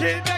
Kid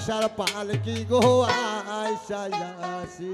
বিনে পয়সার পাল কি গো আইসা আসি